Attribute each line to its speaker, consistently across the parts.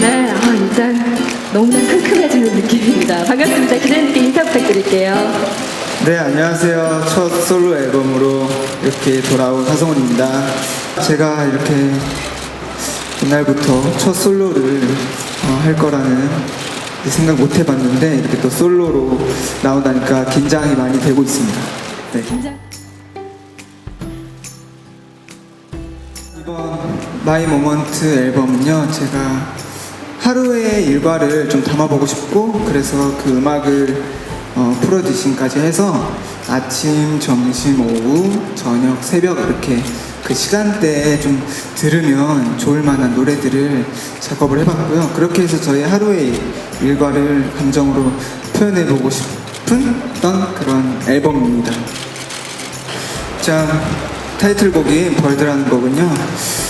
Speaker 1: 네, 아, 일단 너무나 상큼해지는 느낌입니다. 반갑습니다. 기자님께 인사 부탁드릴게요.
Speaker 2: 네, 안녕하세요. 첫 솔로 앨범으로 이렇게 돌아온 하성훈입니다. 제가 이렇게 옛날부터 첫 솔로를 어, 할 거라는 생각 못 해봤는데 이렇게 또 솔로로 나온다니까 긴장이 많이 되고 있습니다. 네.
Speaker 1: 긴장.
Speaker 2: 이번 마이 모먼트 앨범은요, 제가 하루의 일과를 좀 담아보고 싶고, 그래서 그 음악을 어, 프로듀싱까지 해서 아침, 점심, 오후, 저녁, 새벽 이렇게 그 시간대에 좀 들으면 좋을 만한 노래들을 작업을 해봤고요. 그렇게 해서 저희 하루의 일과를 감정으로 표현해보고 어떤 그런 앨범입니다. 자, 타이틀곡인 벌드라는 곡은요.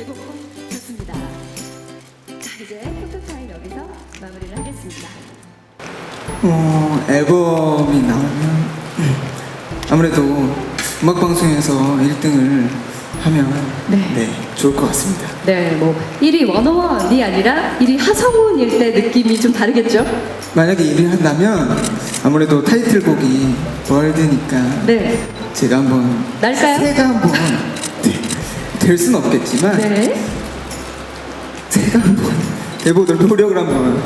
Speaker 1: 마무리를 하겠습니다.
Speaker 2: 어, 앨범이 나오면 아무래도 음악 방송에서 1등을 하면
Speaker 1: 네.
Speaker 2: 네, 좋을 것 같습니다.
Speaker 1: 네, 뭐 1위 원어원이 아니라 1위 하성운일 때 느낌이 좀 다르겠죠?
Speaker 2: 만약에 1위 한다면 아무래도 타이틀곡이 월드니까
Speaker 1: 네,
Speaker 2: 제가 한번
Speaker 1: 날까요?
Speaker 2: 새가 한번 네, 될 수는 없겠지만
Speaker 1: 네.
Speaker 2: 해보도록 노력을 한번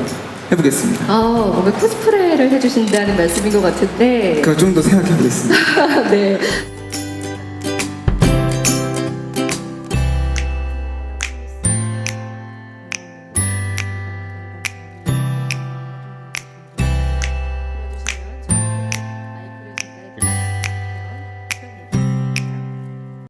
Speaker 2: 해보겠습니다.
Speaker 1: 아, 뭔가 코스프레를 해주신다는 말씀인 것 같은데.
Speaker 2: 그거 좀더 생각해 보겠습니다.
Speaker 1: 네.